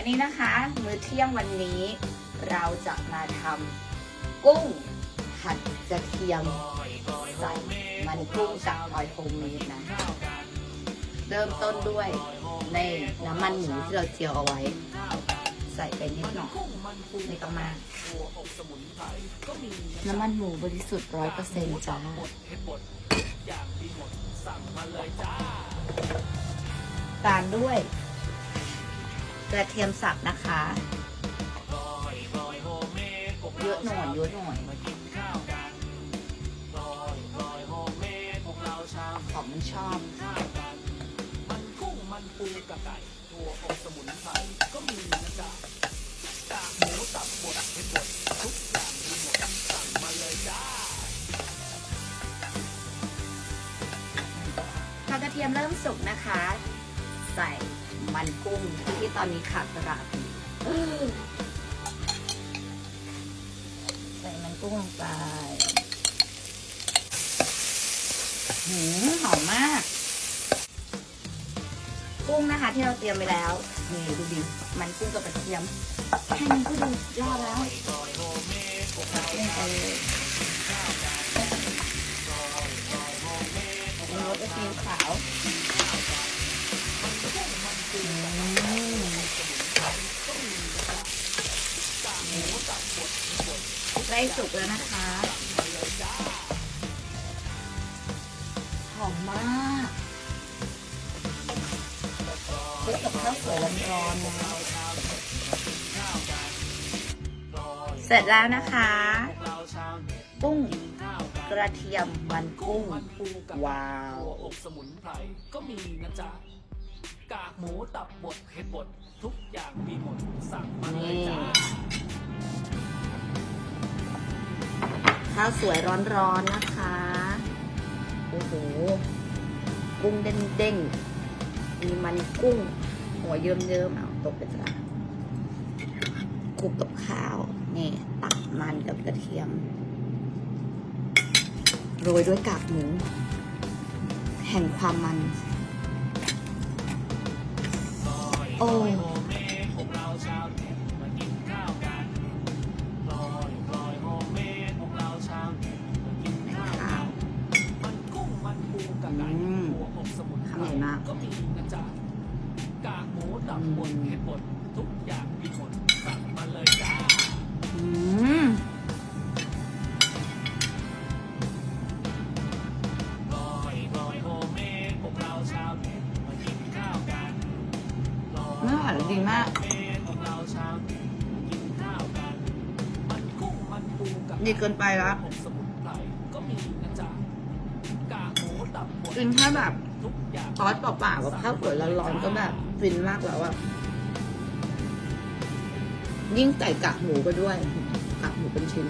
วันนี้นะคะ มื้อเที่ยงวันนี้เราจะมาทำกุ้งผัดกระเทียมใส่มันกุ้งจากออยโฮมเมดนะ เริ่มต้นด้วยในน้ำมันหมูที่เราเจียวเอาไว้ ใส่ไปนิดหน่อยไม่ต้องมาน้ำมันหมูบริสุทธิ์ร้อยเปอร์เซ็นต์จ้าตามด้วย กระเทียมสับนะคะเยอะหน่อยเยอะหน่อยของมันชอบมันกุ้งมันปูกระไก่ตัวอบสมุนไพรก็มีนะจ๊ะกากหมูตับบดเห็ดบดทุกอย่างมีหมดสั่งมาเลยจ้าพอกระเทียมเริ่มสุกนะคะ ใส่ มันกุ้งที่ตอนนี้ขาดตลาดใส่มันกุ้งลงไปหืมหอมมาก กุ้งนะคะที่เราเตรียมไปแล้ว นี่ดูดิ มันกุ้งกับกระเทียมแค่นี้ก็ดูสุดยอดแล้วตักลงไปเลยปรุงรสด้วยซีอิ๊วขาว ใก ล้สุกแล้วนะคะ หอมมากคลุกกับข้าวสวยร้อนๆนะเสร็จแล้วนะคะกุ้งกระเทียมมันกุ้งมันปูกระไก่ว้าวตัวอบสมุนไพรก็มีนะจ๊ะกากหมูตับบดเห็ดบดทุกอย่างมีหมดสั่งมาเลยนี่จ้า ข้าวสวยร้อนๆนะคะ โอ้โห กุ้งเด้งๆ มีมันกุ้ง หัวเยิ้มๆ เอาตกไปจ้ะคลุกกับข้าว นี่ตักมันกับกระเทียม โรยด้วยกากหมู แห่งความมัน โอ้ากหมูตับบดเห็ดบดทุกอย่างมีหมดสั่งมาเลยจ้าอืมลอยลอยโฮเมดพวกเราชาวเน็ตมากินข้าวกันลอย เนื้อหวานดีมากเมดพวกเราชาวเน็ตมากินข้าวกันมันกุ้งมันปูกับดีเกินไปละอบสมุนไพรก็มีนะจ๊ะกากหมูตับบดกินแค่แบบทุกอย่าง ซอสเปล่าๆกับข้าวสวยร้อนๆก็แบบฟินมากแล้วอะยิ่งใส่กากหมูก็ด้วย กากหมูเป็นชิ้น